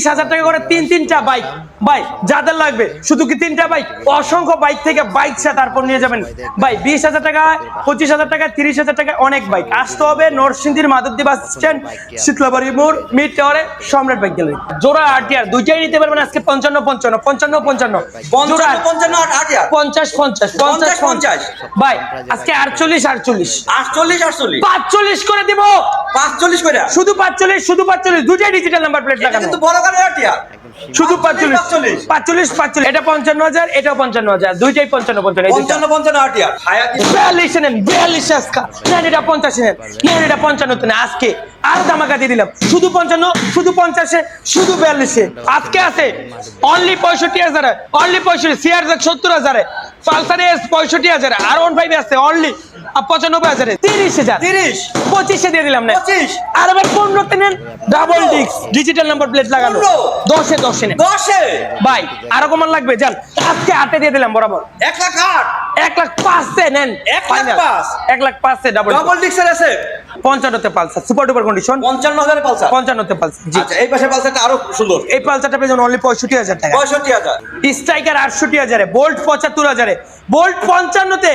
বিশ হাজার টাকা করে তিন তিনটা বাইক ভাই যাদের লাগবে শুধু কি তিনটা বাইক অসংখ্য বাইক থেকে বাইক সে তারপর নিয়ে যাবেন। ভাই বিশ হাজার টাকা পঁচিশ হাজার টাকা তিরিশ হাজার টাকা অনেক বাইক আসতে হবে নরসিংদীর মাধবদী বাস স্ট্যান্ড শীতলাবাড়ি মোড় মিড টাওয়ারে সম্রাট বাইক গ্যালারি জোড়া আটিয়ার দুইটাই নিতে পারবেন আজকে পঞ্চান্ন পঞ্চান্ন পঞ্চান্ন পঞ্চান্ন। জোড়া পঞ্চান্ন পঞ্চান্ন আট হাজার পঞ্চাশ পঞ্চাশ পঞ্চাশ পঞ্চাশ। ভাই আজকে আটচল্লিশ আটচল্লিশ। আটচল্লিশ আটচল্লিশ। পাঁচচল্লিশ করে দিব। পাঁচচল্লিশ করে? শুধু পাঁচচল্লিশ শুধু পাঁচচল্লিশ ডিজিটাল নাম্বার প্লেট লাগানো বড় শুধু পাঁচচল্লিশ। পাঁচচল্লিশ পাঁচচল্লিশ পাঁচচল্লিশ। এটা পঞ্চান্ন হাজার এটা পঞ্চান্ন হাজার। দুইটাই পঞ্চান্ন পঞ্চান্ন। পঞ্চান্ন পঞ্চান্ন বিয়াল্লিশ নেন বিয়াল্লিশ আজকা। নেন এটা পঞ্চাশ নেন নেন এটা পঞ্চান্ন নেন আজকে। আর দামাকা দিয়ে দিলাম। শুধু পঞ্চান্ন শুধু পঞ্চাশে শুধু বিয়াল্লিশে। আজকে আছে। অনলি পঁয়ষট্টি হাজারে অনলি পঁয়ষট্টি সিআর সত্তর হাজারে। পালসার এস পঁয়ষট্টি হাজার আর ওয়ান ফাইভ আছে অনলি পঁচানব্বই হাজারে। তিরিশ হাজার। তিরিশ। পঁচিশে দিয়ে দিলাম না। পঁচিশ। আর আবার পনেরোতে নেন double disc digital number plate লাগানো। দশে দশে নেন। দশে। ভাই আরও কমান লাগবে যান। আজকে আটে দিয়ে দিলাম বরাবর। এক লাখ আট। এক লাখ পাঁচে নেন। এক লাখ পাঁচ। এক লাখ পাঁচে ডাবল ডবল ডিক্সের আছে। পঞ্চান্নতে পালসার সুপার ডুপার কন্ডিশন পঞ্চান্ন হাজারে পালসার? পঞ্চান্নতে পালসার জি। আচ্ছা এই পাশে পালসারটা আরও সুন্দর। এই পালসারটা পেয়েছেন অনলি পঁয়ষট্টি হাজার টাকা। পঁয়ষট্টি হাজার। স্ট্রাইকার আটষট্টি হাজারে বোল্ট পঁচাত্তর হাজারে। বোল্ট পঞ্চান্নতে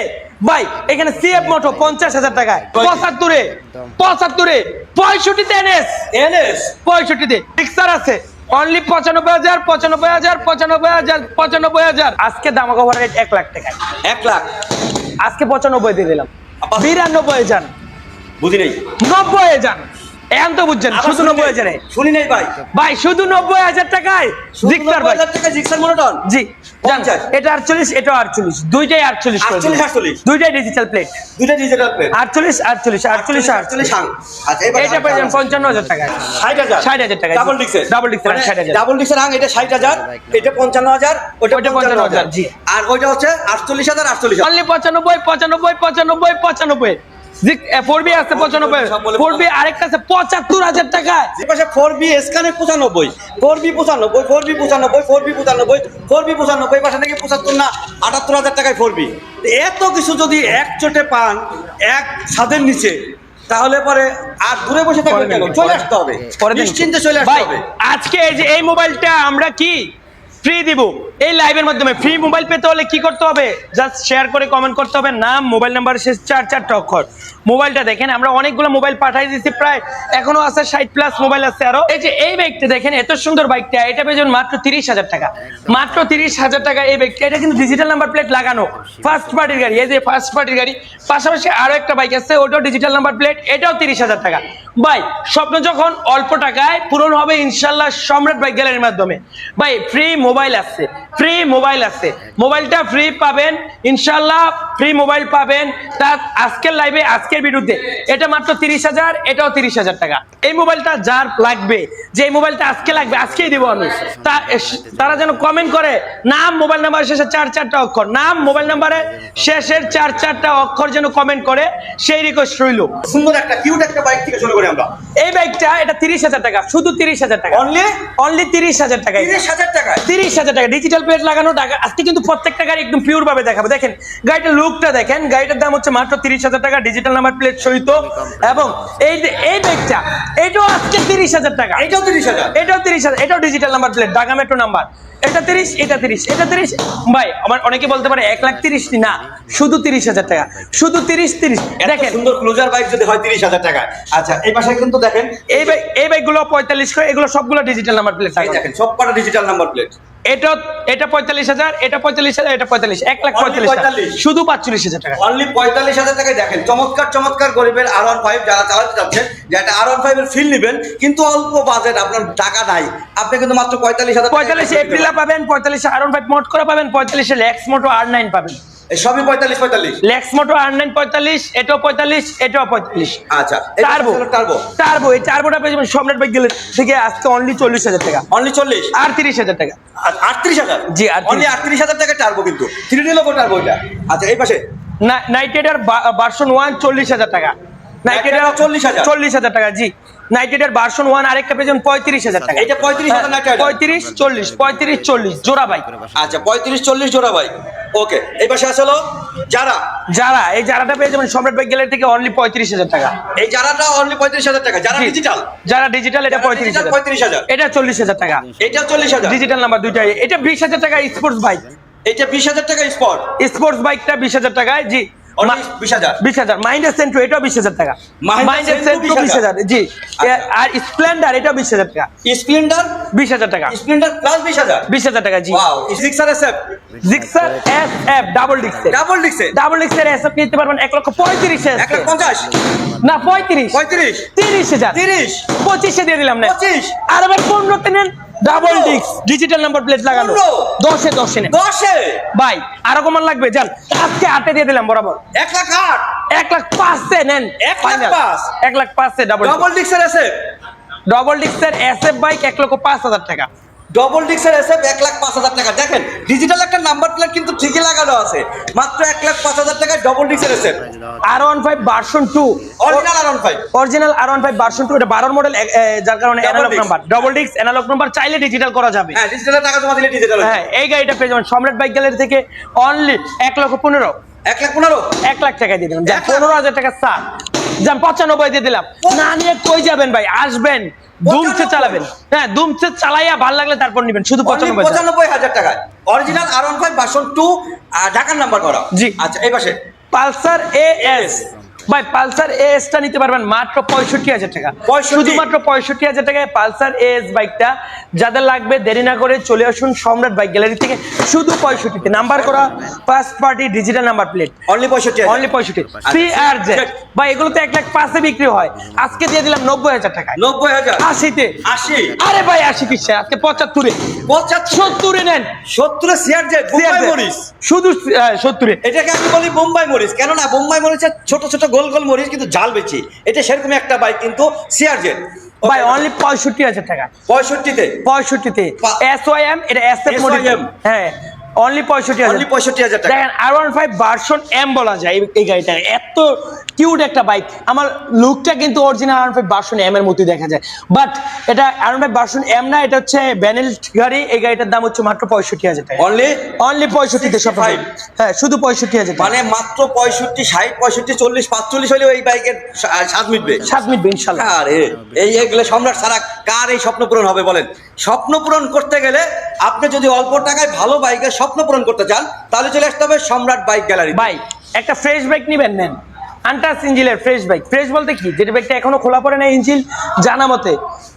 ভাই এখানে সিএফ মোটো পঞ্চাশ হাজার টাকায়। পঁচাত্তরে পঁচাত্তরে পঁয়ষট্টিতে এনএস এনএস পঁয়ষট্টিতে পিক্সার আছে। অনলি পঁচানব্বই হাজার পঁচানব্বই হাজার পঁচানব্বই হাজার পঁচানব্বই হাজার। আজকে দাম কভার রেট এক লাখ টাকা এক লাখ। আজকে পঁচানব্বই দিয়ে দিলাম। বিরানব্বই যান বুঝি নেই? নব্বই যান এখন তো বুঝছেন শুধু নব্বই নেই। হাজারে। শুনি নেই ভাই। ভাই শুধু নব্বই হাজার টাকায় জিক্সার ভাই জিক্সার মনোটন? জি এটা আটচল্লিশ এটা আটচল্লিশ। দুইটাই আটচল্লিশ আটচল্লিশ আটচল্লিশ। দুইটাই ডিজিটাল প্লেট দুইটা ডিজিটাল প্লেট আটচল্লিশ আটচল্লিশ আটচল্লিশ আটচল্লিশ আচ্ছা এটা পেয়ে পঞ্চান্ন হাজার টাকা ষাট হাজার। ষাট হাজার টাকা, ডাবল। ডিক্সের ডাবল ডিক্সের, ষাট হাজার। ডাবল ডিক্সের হাং এটা ষাট হাজার এটা পঞ্চান্ন হাজার ওটা ওইটা পঞ্চান্ন হাজার জি। আর ওইটা হচ্ছে আটচল্লিশ হাজার আটচল্লিশ হাজার। অনলি পঁচানব্বই পঁচানব্বই পঁচানব্বই পঁচানব্বই। আছে পঁচানব্বই বলে আরেকটা আছে পঁচাত্তর হাজার টাকায়। পঁচানব্বই পঁচানব্বই পঁচানব্বই পঁচানব্বই পঁচানব্বই পাশে পঁচাত্তর না আটাত্তর হাজার টাকায় এত কিছু যদি এক চোটে পান এক ছাদের নিচে তাহলে পরে আর দূরে বসে থাকবে কেন? চলে আসতে হবে। পরে নিশ্চিন্তে চলে আসতে হবে। আজকে এই যে এই মোবাইলটা আমরা কি? ফ্রি দিব। এই লাইভের মাধ্যমে ফ্রি মোবাইল পেতে হলে কি করতে হবে? জাস্ট শেয়ার করে কমেন্ট করতে হবে। নাম মোবাইল নাম্বার শেষ চার, চারটা অক্ষর। মোবাইলটা দেখেন, আমরা অনেকগুলো মোবাইল পাঠাই দিচ্ছি প্রায় এখনও আছে ষাট প্লাস মোবাইল আছে আরও। এই যে এই বাইকটা দেখেন, এত সুন্দর বাইকটা এটা পেয়েছেন মাত্র তিরিশ হাজার টাকা। মাত্র তিরিশ হাজার টাকা এই বাইকটা এটা কিন্তু ডিজিটাল নাম্বার প্লেট লাগানো। ফার্স্ট পার্টির গাড়ি, এই যে ফার্স্ট পার্টির গাড়ি। পাশাপাশি আরও একটা বাইক আছে, ওটাও ডিজিটাল নাম্বার প্লেট এটাও তিরিশ হাজার টাকা। ভাই, স্বপ্ন যখন অল্প টাকায় পূরণ হবে, ইনশাল্লাহ সম্রাট বাইক গ্যালারির মাধ্যমে। ভাই ফ্রি মোবাইল আছে। ফ্রি মোবাইল আছে। মোবাইলটা ফ্রি পাবেন ইনশাল্লাহ ফ্রি মোবাইল পাবেন। তার আজকের লাইভে আজকের বিরুদ্ধে। এটা মাত্র তিরিশ হাজার এটাও তিরিশ হাজার টাকা। এই মোবাইলটা যার লাগবে যে এই মোবাইলটা আজকে লাগবে আজকেই দিব আমি। তারা যেন কমেন্ট করে নাম মোবাইল নাম্বার শেষে চার চারটা অক্ষর। নাম মোবাইল নাম্বারে শেষের চার চারটা অক্ষর যেন কমেন্ট করে সেই রিকোয়েস্ট রইল। সুন্দর একটা কিউট একটা বাইক থেকে শুরু করি আমরা। এই বাইকটা এটা তিরিশ হাজার টাকা শুধু তিরিশ হাজার টাকা। অনলি অনলি তিরিশ হাজার টাকা তিরিশ হাজার টাকায়? তিরিশ হাজার টাকা ডিজিটাল প্লেট লাগানো টাকা আজকে কিন্তু প্রত্যেকটা গাড়ি একদম পিওর ভাবে দেখাবো। দেখেন গাড়িটার লুকটা দেখেন গাড়িটার দাম হচ্ছে মাত্র তিরিশ হাজার টাকা ডিজিটাল নাম্বার প্লেট সহিত। এবং এই যে এই ব্যাগটা এটাও আজকে তিরিশ হাজার টাকা। এইটাও তিরিশ হাজার। এটাও তিরিশ হাজার এটাও digital number plate Dhaka metro number এটা তিরিশ এটা তিরিশ এটা তিরিশ। ভাই আমার অনেকে বলতে পারে এক লাখ তিরিশ না শুধু তিরিশ হাজার টাকা। শুধু তিরিশ তিরিশ। দেখেন। সুন্দর ক্লোজার বাইক যদি হয় তিরিশ হাজার টাকা আচ্ছা এই পাশে কিন্তু দেখেন এই বাইক এই বাইকগুলো পঁয়তাল্লিশ করে এগুলো সবগুলো ডিজিটাল নাম্বার প্লেট দেখেন সব কটা ডিজিটাল নাম্বার প্লেট এটা এটা পঁয়তাল্লিশ হাজার এটা পঁয়তাল্লিশ হাজার এটা পঁয়তাল্লিশ এক লাখ পঁয়তাল্লিশ শুধু পাঁচচল্লিশ হাজার টাকা। অনলি পঁয়তাল্লিশ হাজার টাকায় দেখেন চমৎকার চমৎকার গরিবের আর ওয়ান ফাইভ যারা চালাতে আর ওয়ান ফাইভ এর ফিল নেবেন কিন্তু অল্প বাজেট আপনার টাকা নাই। আপনি কিন্তু মাত্র পঁয়তাল্লিশ হাজার পঁয়তাল্লিশ এপ্রিলা পাবেন পঁয়তাল্লিশে ওয়ান ফাইভ মোট করে পাবেন পঁয়তাল্লিশে লেক্স মোটো আর নাইন পাবেন। সবই পঁয়তাল্লিশ পঁয়তাল্লিশ? লেক্স মোটো আর নাইন পঁয়তাল্লিশ এটাও পঁয়তাল্লিশ এটাও পঁয়তাল্লিশ। আচ্ছা টার্বো টার্বো টার্বো এই টার্বোটা পেয়ে যাবেন সম্রাট বাইক গেলে থেকে আজকে অনলি চল্লিশ হাজার টাকা। অনলি চল্লিশ? আর তিরিশ হাজার টাকা। আটত্রিশ হাজার? জি, 38 অনলি আটত্রিশ হাজার টাকা টার্বো কিন্তু। থ্রি ডি লোগো টার্বো এটা। আচ্ছা এই পাশে? নাইট রাইডার ভার্সন ওয়ান চল্লিশ হাজার টাকা। নাইট Night Rider 40,000 চল্লিশ হাজার। টাকা জি। নাইট রাইডার ভার্সন ওয়ান আরেকটা পেয়েছেন পঁয়ত্রিশ হাজার টাকা। এইটা 35,000 Night Rider। পঁয়ত্রিশ চল্লিশ পঁয়ত্রিশ চল্লিশ জোড়া বাইক আচ্ছা পঁয়ত্রিশ চল্লিশ জোড়া ভাই। ওকে এই পাশে আসলো যারা। যারা এই যারাটা পেয়ে যাবেন সম্রাট বাইক গ্যালারি থেকে অনলি পঁয়ত্রিশ হাজার টাকা। এই যারাটা অনলি পঁয়ত্রিশ হাজার টাকা যারা ডিজিটাল যারা ডিজিটাল এটা যারা পঁয়ত্রিশ হাজার। এটা চল্লিশ হাজার টাকা। এটা চল্লিশ হাজার। ডিজিটাল নাম্বার দুইটাই। এটা বিশ হাজার টাকা স্পোর্টস বাইক এটা বিশ হাজার টাকা স্পট স্পোর্টস বাইকটা বিশ হাজার টাকায় জি। অনলি বিশ হাজার। বিশ হাজার। মাইন্ডার সেন্টু এটাও বিশ হাজার টাকা। Mahindra মাইন্ডার Sentro সেন্টু বিশ 20,000 হাজার। জি। আর স্প্লেন্ডার এটাও বিশ হাজার টাকা। স্প্লেন্ডার বিশ হাজার টাকা। স্প্লেন্ডার প্লাস বিশ হাজার? বিশ হাজার টাকা জি। Wow Gixxer SF Gixxer S F double double ডিক্সে double ডিক্সের এস এফ নিতে পারবেন এক লক্ষ পঁয়ত্রিশ এক পঞ্চাশ? না পঁয়ত্রিশ। পঁয়ত্রিশ। তিরিশ হাজার। তিরিশ। পঁচিশে দিয়ে দিলাম না। পঁচিশ। আর এবার পনেরোতে নেন ডাবল ডিক্স ডিজিটাল নাম্বার প্লেট লাগানো। দশে দশে দশে। ভাই আরও কমান লাগবে যান আজকে আটে দিয়ে দিলাম বরাবর। এক লাখ আট। এক লাখ পাঁচে নেন। এক লাখ। পাঁচ। এক লাখ পাঁচে ডাবল ডাবল ডিক্সের এসএফ ডবল ডিক্সের এস এফ বাইক এক লক্ষ পাঁচ হাজার টাকা। ডবল ডিক্সের এসএফ এক লাখ পাঁচ হাজার টাকা। দেখেন ডিজিটাল একটা নাম্বার প্লেট কিন্তু ঠিকই লাগানো আছে। মাত্র এক লাখ পাঁচ হাজার টাকায় double ডিক্সের SF R one five version two original R one five original R one five version two এটা বারোর মডেল যার কারণে অ্যানালগ নাম্বার ডবল ডিক্স অ্যানালগ নাম্বার চাইলে ডিজিটাল করা যাবে। হ্যাঁ ডিজিটাল টাকা জমা দিলে ডিজিটাল হ্যাঁ এই গাড়িটা পেয়ে যাবেন সম্রাট বাইক গ্যালারি থেকে অনলি এক লক্ষ পনেরো। এক লাখ পনেরো? এক লাখ টাকা দিয়ে লাখ? পনেরো হাজার টাকা স্যার যান পঁচানব্বই দিয়ে দিলাম। না নিয়ে কই যাবেন ভাই? আসবেন দুমছে? চালাবেন। হ্যাঁ দুমছে চালাইয়া ভালো লাগলে তারপর নিবেন শুধু পঁচানব্বই। পঁচানব্বই হাজার টাকা original R one five version two ঢাকার নাম্বার করা জি। আচ্ছা এই পাশে। পালসার এ এস ভাই পালসার এস টা নিতে পারবেন মাত্র পঁয়ষট্টি হাজার টাকা। শুধুমাত্র পঁয়ষট্টি হাজার টাকায় পালসার এস বাইকটা। যাদের লাগবে দেরি না করে চলে আসুন সম্রাট বাইক গ্যালারি থেকে। শুধু পঁয়ষট্টিতে। নাম্বার করা first party digital number plate only পঁয়ষট্টি অনলি পঁয়ষট্টি। সি আর জেড ভাই এগুলো তো এক লাখ পাঁচে বিক্রি হয়। আজকে দিয়ে দিলাম নব্বই হাজার টাকায়। নব্বই হাজার? আশিতে। আশি? আরে ভাই আশি কিসে? আজকে পঁচাত্তরে। সত্তরে নেন। সত্তরে বোম্বাই মরিচ? শুধু সত্তরে। এটাকে আমি বলি বোম্বাই মরিচ। কেননা বোম্বাই মরিচের ছোট ছোট গোল গোল মরিচ কিন্তু জাল বেশি এটা সেরকম একটা বাইক কিন্তু সিআরজেড জেড ভাই অনলি পঁয়ষট্টি হাজার টাকা। পঁয়ষট্টিতে? পঁয়ষট্টিতে। পা- এস ওয়াই এম এটা এস এম হ্যাঁ। অনলি পঁয়ষট্টি অনলি পঁয়ষট্টি হাজার টাকা। দেখেন R one five version M বলা যায় এই- গাড়িটা এত কিউট একটা বাইক আমার লুকটা কিন্তু original R five version M এর মতোই দেখা যায়। বাট এটা আর ফাইভ ভার্সন এম না এটা হচ্ছে ব্যানেল গাড়ি। এই গাড়িটার দাম হচ্ছে মাত্র পঁয়ষট্টি হাজার টাকা। অনলি অনলি পঁয়ষট্টিতে সব হ্যাঁ শুধু পঁয়ষট্টি হাজার মানে মাত্র পঁয়ষট্টি ষাট পঁয়ষট্টি চল্লিশ পাঁচচল্লিশ হলেও এই বাইকের সা- স্বাদ মিটবে। সাত মিনিট ইনশাল্লাহ। আরে এই এগুলো সম্রাট ছাড়া কার এই স্বপ্ন পূরণ হবে বলেন? স্বপ্ন পূরণ করতে গেলে আপনি যদি অল্প টাকায় ভালো বাইকের স্বপ্ন পূরণ করতে চান তাহলে চলে আসতে হবে সম্রাট বাইক গ্যালারি। বাইক একটা ফ্রেশ বাইক নিবেন নেন। আন্টাস ইঞ্জিলের ফ্রেশ বাইক ফ্রেশ বলতে কি? যেটা বাইকটা এখনও খোলা পড়ে না ইঞ্জিল জানা মতে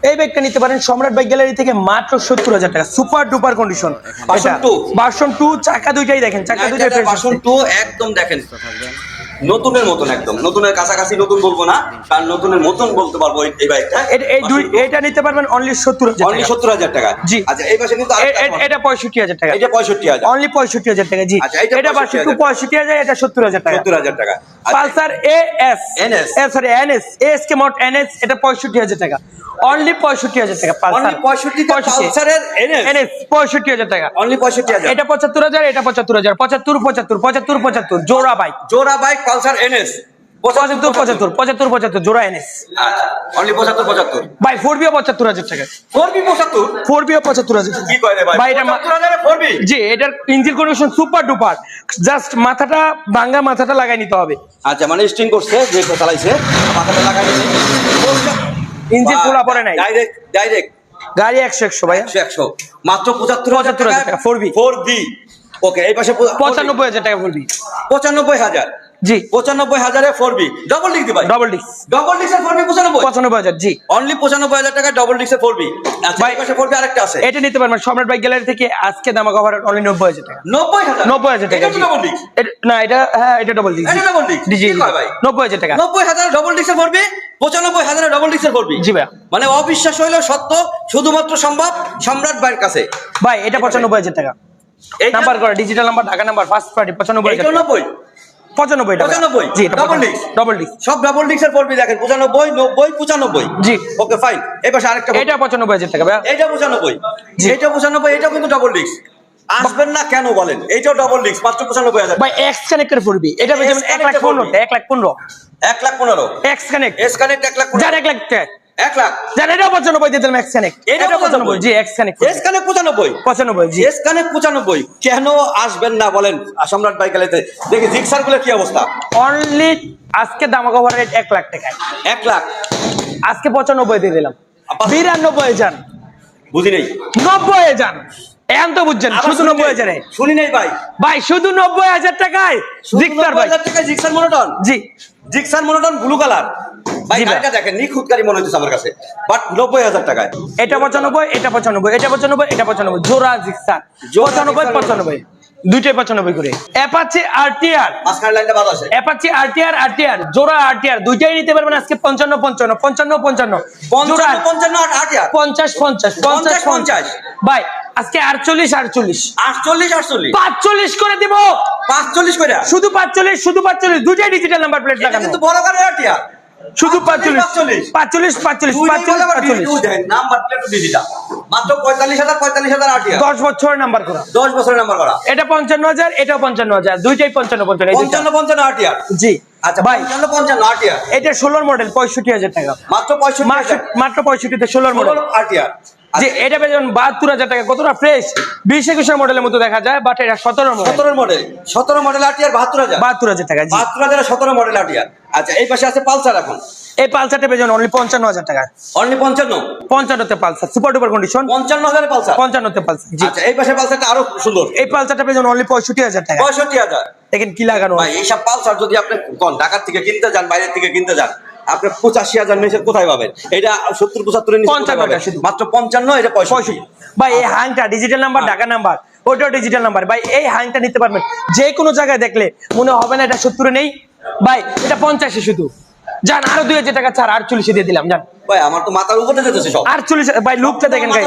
এই বাইকটা নিতে পারেন সম্রাট বাইক গ্যালারি থেকে মাত্র সত্তর হাজার টাকা। Super duper condition version two version two চাকা দুইটাই দেখেন চাকা দুইটাই ফ্রেশ বাসন টু একদম দেখেন। নতুনের মতন একদম। নতুনের কাছাকাছি নতুন বলব না কারণ নতুনের মতন বলতে পারব এই- বাইকটা এই দুই এটা নিতে পারবেন অনলি সত্তর অনলি সত্তর হাজার টাকা। জি। আচ্ছা এই পাশে কিন্তু এটা পঁয়ষট্টি হাজার টাকা। এটা পঁয়ষট্টি হাজার। অনলি পঁয়ষট্টি হাজার টাকা জি। আচ্ছা, এটা এটা ভার্সন টু 65,000 পঁয়ষট্টি হাজার এটা সত্তর হাজার টাকা। সত্তর হাজার টাকা। আচ্ছা, Pulsar A S NS sorry NS S কে মোট এনএস এটা পঁয়ষট্টি হাজার টাকা। অনলি পঁয়ষট্টি হাজার টাকা পালসার। Only 65 তে পালসারের এনএস পঁয়ষট্টি হাজার টাকা। অনলি পঁয়ষট্টি হাজার। এটা পঁচাত্তর হাজার এটা পঁচাত্তর হাজার। পঁচাত্তর পঁচাত্তর পঁচাত্তর পঁচাত্তর জোড়া বাইক জোড়া বাইক পালসার এনএস পঁচাত্তর পঁচাত্তর পঁচাত্তর। পঁচাত্তর জোড়া এনএস অনলি পঁচাত্তর পঁচাত্তর। ভাই ফোর বিও পঁচাত্তর হাজার টাকা। ফোর বি পঁচাত্তর? ফোর বিও পঁচাত্তর হাজার কি ভাই? এটা হাজারে ফোর বি জি এটার engine condition super duper just মাথাটা ভাঙ্গা মাথাটা লাগাই নিতে হবে। আচ্ছা মানে স্টিং করছে যে চালাইছে মাথাটা লাগাই ইঞ্জিন খোলা পড়ে নাই। ডাইরেক্ট ডাইরেক্ট গাড়ি একশো একশো ভাই। একশো একশো। মাত্র পঁচাত্তর 75,000 টাকা, 4B ফোর বি ওকে এই পাশে পঁচানব্বই হাজার টাকা পড়বি পঁচানব্বই হাজার। জি। পঁচানব্বই হাজারে ফোর বি ডবল দিবাই double disc double four V পঁচানব্বই? পঁচানব্বই হাজার জি। অনলি পঁচানব্বই হাজার টাকা ডবল ডিক্সের ফোর বি ভাই- পাশে ফোর বি আরেকটা আছে। এটা নিতে পারবেন। সম্রাট বাইক গ্যালারি থেকে আজকে দামা কভার অনলি নব্বই হাজার টাকা। নব্বই হাজার? নব্বই হাজার টাকা ডবল না এটা হ্যাঁ এটা ডবল ডিস্ক এটা? জি ভাই? নব্বই হাজার টাকা। নব্বই হাজার ডবল পঁচানব্বই হাজারে ডবল ফোরবি জি ভাই। মানে অবিশ্বাস হইলেও সত্য শুধুমাত্র সম্ভব সম্রাট ভাইয়ের কাছে। ভাই এটা পঁচানব্বই হাজার টাকা। নাম্বার করা digital number Dhaka number first party পঁচানব্বই হাজার পঁচানব্বই 95? জি Double disc? ডবল ডিস্ক সব ডাবল ডিক্সের ফোরবি দেখেন পঁচানব্বই নব্বই পঁচানব্বই? জি। ওকে ফাইন এবার আরেকটা এটা পঁচানব্বই হাজার টাকা ভাইয়া। এইটা পঁচানব্বই। জি। এইটা পঁচানব্বই এটাও কিন্তু ডবল ডিক্স আসবেন না কেন বলেন? এইটাও ডবল ডিক্স মাত্র পঁচানব্বই হাজার। ভাই এক্স কানেক্টের পড়বি এটা এক লাখ পনেরো পড়বি। এক লাখ পনেরো। এক লাখ পনেরো। এক্স কানেক্ট এস কানেক্ট এক লাখ যার এক লাখ এক লাখ। জান এটা পঁচানব্বই দিয়ে দিলাম এক এটাও পঁচানব্বই। 95 জি এস কানে পঁচানব্বই। পঁচানব্বই জি। এস পঁচানব্বই। কেন আসবেন না বলেন? সম্রাট বাইকালেতে। দেখি জিক্সারগুলো কি অবস্থা? অনলি আজকে দামা কভার রেট এক লাখ টাকায়। এক লাখ। আজকে পঁচানব্বই দিয়ে দিলাম। বিরানব্বই যান বুঝি নেই। নব্বই যান এখন তো বুঝছেন শুধু নব্বই। হাজারে। শুনি নেই ভাই। ভাই শুধু নব্বই হাজার টাকায় জিক্সার ভাই। টাকা জিক্সার মনোটন জি। জিক্সার মনোটন ব্লু কালার ভাই গাড়িটা দেখেন নিখুঁত গাড়ি মনে হচ্ছে আমার কাছে। বাট নব্বই হাজার টাকায়। এটা পঁচানব্বই এটা পঁচানব্বই এটা পঁচানব্বই এটা পঁচানব্বই। জোড়া জিক্সার পঁচানব্বই পঁচানব্বই। দুইটাই পঁচানব্বই করে। Apache RTR Apache RTR RTR জোড়া আরটিআর দুইটাই নিতে পারবেন আজকে পঞ্চান্ন পঞ্চান্ন পঞ্চান্ন পঞ্চান্ন। পঞ্চান্ন পঞ্চান্ন পঞ্চাশ পঞ্চাশ পঞ্চাশ। পঞ্চাশ। ভাই আজকে আটচল্লিশ আটচল্লিশ। আটচল্লিশ আটচল্লিশ। পাঁচচল্লিশ করে দিব। পাঁচচল্লিশ করে। শুধু পাঁচচল্লিশ শুধু পাঁচচল্লিশ। দুইটাই ডিজিটাল নাম্বার প্লেট লাগানো কিন্তু বড় আটিয়া। শুধু পাঁচচল্লিশ। পাঁচচল্লিশ। পাঁচচল্লিশ পাঁচচল্লিশ পাঁচচল্লিশ নাম্বার প্লেট ডিজিটাল মাত্র পঁয়তাল্লিশ হাজার পঁয়তাল্লিশ হাজার আটিয়া। দশ বছরের নাম্বার করা। দশ বছরের নাম্বার করা। এটা পঞ্চান্ন হাজার এটাও পঞ্চান্ন হাজার। দুইটাই পঞ্চান্ন পঞ্চান্ন। পঞ্চান্ন পঞ্চান্ন আটিয়া। জি। আচ্ছা ভাই। পঞ্চান্ন আটিয়া। এটা ষোলোর মডেল পঁয়ষট্টি হাজার টাকা। মাত্র পঁয়ষট্টি মাত্র- পঁয়ষট্টিতে ষোলোর মডেল আটিয়া। যে এটা পেয়ে যাবেন বাহাত্তর হাজার টাকা। কতটা ফ্রেশ বিশ একুশের মডেলের মতো দেখা যায় বাট এটা সতেরো মডেল সতেরো মডেল সতেরো মডেল আটিয়ার বাহাত্তর হাজার। বাহাত্তর হাজার টাকা জি। বাহাত্তর হাজার সতেরো মডেল আটিয়ার আচ্ছা এই পাশে আছে পালসার এখন। এই পালসারটা পেয়ে যাবেন অনলি পঞ্চান্ন হাজার টাকা। অনলি পঞ্চান্ন? পঞ্চান্নতে পালসার সুপার ডুপার কন্ডিশন পঞ্চান্ন হাজার পালসার? পঞ্চান্নতে পালসার জি। আচ্ছা এই পাশে পালসারটা আরও সুন্দর। এই পালসারটা পেয়ে যাবেন অনলি পঁয়ষট্টি হাজার টাকা। পঁয়ষট্টি হাজার। দেখেন কি লাগানো ভাই এইসব পালসার যদি আপনি কোন ঢাকার থেকে কিনতে যান বাইরের থেকে কিনতে যান আপনি পঁচাশি হাজার মেসের কোথায় পাবেন? এটা সত্তর পঁচাত্তর নিচে। মাত্র পঞ্চান্ন এটা পঁয়ষট্টি। পঁয়ষট্টি। ভাই এই হাংটা ডিজিটাল নাম্বার ঢাকা নাম্বার ওটাও ডিজিটাল নাম্বার ভাই এই হাংটা নিতে পারবেন। যে কোনো জায়গায় দেখলে মনে হবে না এটা সত্তরে নেই। ভাই এটা পঞ্চাশে শুধু। যান আরও দুই হাজার টাকা ছাড় আটচল্লিশে দিয়ে দিলাম যান ভাই আমার তো মাথার উপরে যেতেছে সব। আটচল্লিশ ভাই লুকটা দেখেন গাড়ি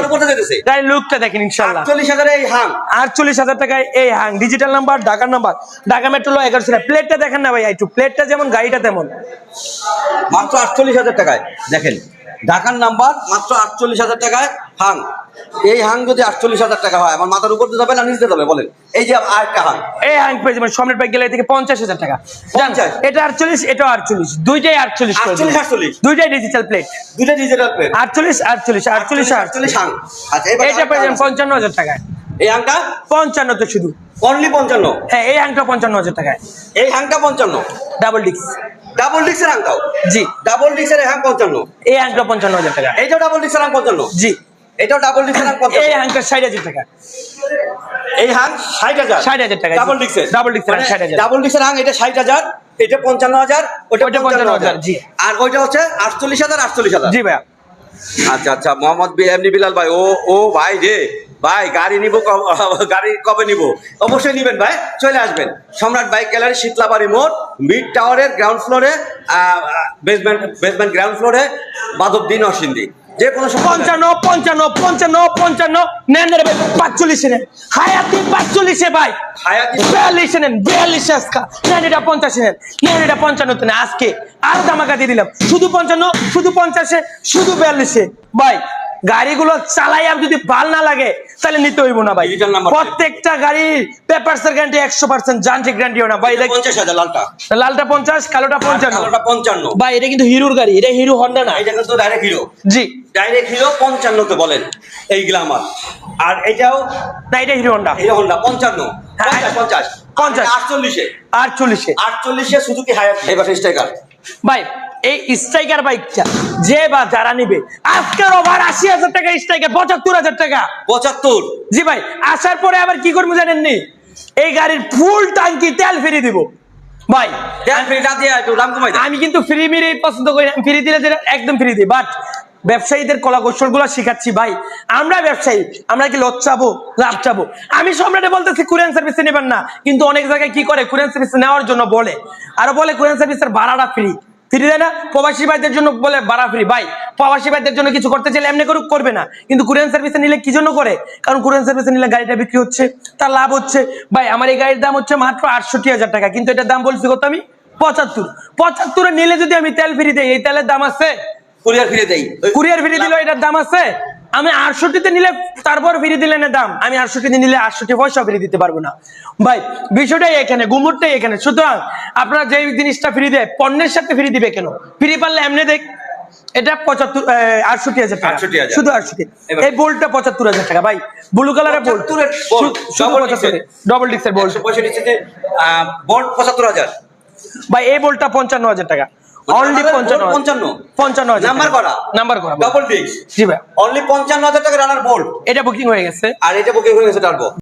গাড়ির লুকটা দেখেন ইনশাল্লাহ। আটচল্লিশ হাজারে এই হাং। আটচল্লিশ হাজার টাকায় এই হাং। ডিজিটাল নাম্বার ঢাকার নাম্বার ঢাকা মেট্রোলো এগারোশো টাকা প্লেটটা দেখেন না ভাই একটু। প্লেটটা যেমন গাড়িটা তেমন। মাত্র আটচল্লিশ হাজার টাকায়। দেখেন ঢাকার নাম্বার মাত্র আটচল্লিশ হাজার টাকায় হাং। এই হাং যদি আটচল্লিশ হাজার টাকা হয় আমার মাথার উপর দিয়ে যাবে না নিচে যাবে বলেন। এই যে আরেকটা হাং। এই হাং পেয়ে যাবেন সম্রাট বাইক গেলে থেকে পঞ্চাশ হাজার টাকা। এটা আটচল্লিশ এটা আটচল্লিশ। দুইটাই আটচল্লিশ আটচল্লিশ আটচল্লিশ। দুইটাই ডিজিটাল প্লেট দুইটাই ডিজিটাল প্লেট আটচল্লিশ আটচল্লিশ আটচল্লিশ আটচল্লিশ হাং। আচ্ছা এটা পেয়ে যাবেন পঞ্চান্ন হাজার টাকায়। এই হাংটা? পঞ্চান্নতে শুধু। অনলি পঞ্চান্ন। হ্যাঁ এই হাংটা পঞ্চান্ন হাজার টাকায়। এই হাংটা পঞ্চান্ন। ডাবল ডিক্স ডাবল ডিক্সের হাংটাও জি। ডাবল ডিক্সের হ্যাং পঞ্চান্ন। এই হাংটা পঞ্চান্ন হাজার টাকা। এইটাও ডাবল ডিক্সের হাং পঞ্চান্ন। জি। এটাও ডাবল ডিক্সের হাং এই পঞ্চান্ন হাংটা ষাট হাজার টাকা। এই হাং ষাট হাজার। 60,000 টাকা, double ডিক্সের double ডিক্সের Hang 60,000 double ডিক্সের Hang এটা ষাট হাজার এটা পঞ্চান্ন হাজার ওটা পঞ্চান্ন 55,000 হাজার জি। আর ওইটা হচ্ছে আটচল্লিশ হাজার আটচল্লিশ হাজার। জি ভাইয়া। আচ্ছা আচ্ছা মোহাম্মদ বি এমডি বিলাল ভাই ও ও ভাই রে। ভাই গাড়ি নিব গাড়ি কবে নিব? অবশ্যই নিবেন ভাই চলে আসবেন। সম্রাট বাইক গ্যালারি শীতলাবাড়ি মোড় মিড টাওয়ারের গ্রাউন্ড ফ্লোরে বেসমেন্ট বেসমেন্ট গ্রাউন্ড ফ্লোরে বাদবদিন অসিন্দি যে কোনো পঞ্চান্ন পঞ্চান্ন পঞ্চান্ন পঞ্চান্ন নেন রে ভাই পাঁচচল্লিশে নেন। হায়াতি পাঁচচল্লিশে ভাই। হায়াতি বিয়াল্লিশে নেন বিয়াল্লিশে আজকা। নেন এটা পঞ্চাশে নেন। নেন এটা পঞ্চান্নতে নেন আজকে। আর দামাকা দিয়ে দিলাম। শুধু পঞ্চান্ন শুধু পঞ্চাশে শুধু বিয়াল্লিশে। ভাই গাড়িগুলো চালাই আর যদি ভালো না লাগে তাহলে নিতে হইব না ভাই। প্রত্যেকটা গাড়ি পেপারস এর গ্যারান্টি একশো পার্সেন্ট যান্ত্রিক গ্যারান্টিও না। ভাই পঞ্চাশ হাজার লালটা। লালটা পঞ্চাশ কালোটা পঞ্চান্ন। পঞ্চান্ন। ভাই এটা কিন্তু হিরোর গাড়ি এটা হিরো হন্ডা না। এটা কিন্তু ডাইরেক্ট হিরো জি। ডাইরেক্ট হিরো পঞ্চান্নতে বলেন এই গ্লামার আর এটাও না এটা হিরো হন্ডা হিরো হন্ডা পঞ্চান্ন। হ্যাঁ, পঞ্চাশ পঞ্চাশ। পঞ্চাশ। আটচল্লিশে। আটচল্লিশে। আটচল্লিশে সুজুকি হায়াত এবার স্ট্রাইকার ভাই এই স্ট্রাইকার বাইকটা যে বা যারা নিবে। আজকের ওভার আশি হাজার টাকা স্ট্রাইকার পঁচাত্তর হাজার টাকা। পঁচাত্তর। জি ভাই আসার পরে আবার কি করব জানেননি? এই গাড়ির ফুল টাঙ্কি তেল ফিরে দিব। ভাই আমি কিন্তু ফ্রি মিরে পছন্দ করি না। ফ্রি দিলে একদম ফ্রি দিই। বাট ব্যবসায়ীদের কলা কৌশলগুলো শিখাচ্ছি ভাই। আমরা ব্যবসায়ী আমরা কি লাভ চাবো? আমি সম্রাটে বলতেছি কুরিয়ান সার্ভিসে নেবেন না। কিন্তু অনেক জায়গায় কি করে? কুরিয়ান সার্ভিস নেওয়ার জন্য বলে। আর বলে কুরিয়ান সার্ভিসের ভাড়াটা ফ্রি ফ্রি দেয় না? প্রবাসী ভাইদের জন্য বলে ভাড়া ফ্রি ভাই প্রবাসী ভাইদের জন্য কিছু করতে চাইলে এমনি করুক করবে না। কিন্তু কুরিয়ান সার্ভিসে নিলে কি জন্য করে? কারণ কুরিয়ান সার্ভিসে নিলে গাড়িটা বিক্রি হচ্ছে তার লাভ হচ্ছে। ভাই আমার এই গাড়ির দাম হচ্ছে মাত্র আটষট্টি হাজার টাকা। কিন্তু এটার দাম বলছি কত আমি? পঁচাত্তর। পঁচাত্তরে নিলে যদি আমি তেল ফ্রি দেই এই তেলের দাম আছে? কুরিয়ার ফ্রি দেই। কুরিয়ার ফ্রি দিলে এটার দাম আছে? আমি আটষট্টিতে নিলে তারপর ফ্রি দিলে না দাম? আমি আটষট্টিতে নিলে আটষট্টি পয়সা ফ্রি দিতে পারব না। ভাই বিষয়টাই এখানে গুমুরটাই এখানে সুতরাং আপনারা যে জিনিসটা ফ্রি দেয় পণ্যের সাথে ফ্রি দিবে কেন? ফ্রি পারলে এমনি দেখ এটা পঁচাত্তর আটষট্টি হাজার টাকা। শুধু আটষট্টি। এই বোল্টটা পঁচাত্তর হাজার টাকা। ভাই ব্লু কালারের বোল্ট 75 এর শুধু পঁচাত্তর disc-এর। ডবল ডিক্সের বোল্ট একশো পঁয়ষট্টি থেকে বোল্ট পঁচাত্তর হাজার। ভাই এই বোল্টটা পঞ্চান্ন হাজার টাকা। অনলি পঞ্চান্ন পঞ্চান্ন। পঞ্চান্ন হাজার নাম্বার করা? নাম্বার করা ডাবল ডিস্ক জি ভাই। অনলি পঞ্চান্ন হাজার টাকা রানার বোল্ট এটা বুকিং হয়ে গেছে। আর এটা বুকিং হয়ে গেছে টার্বো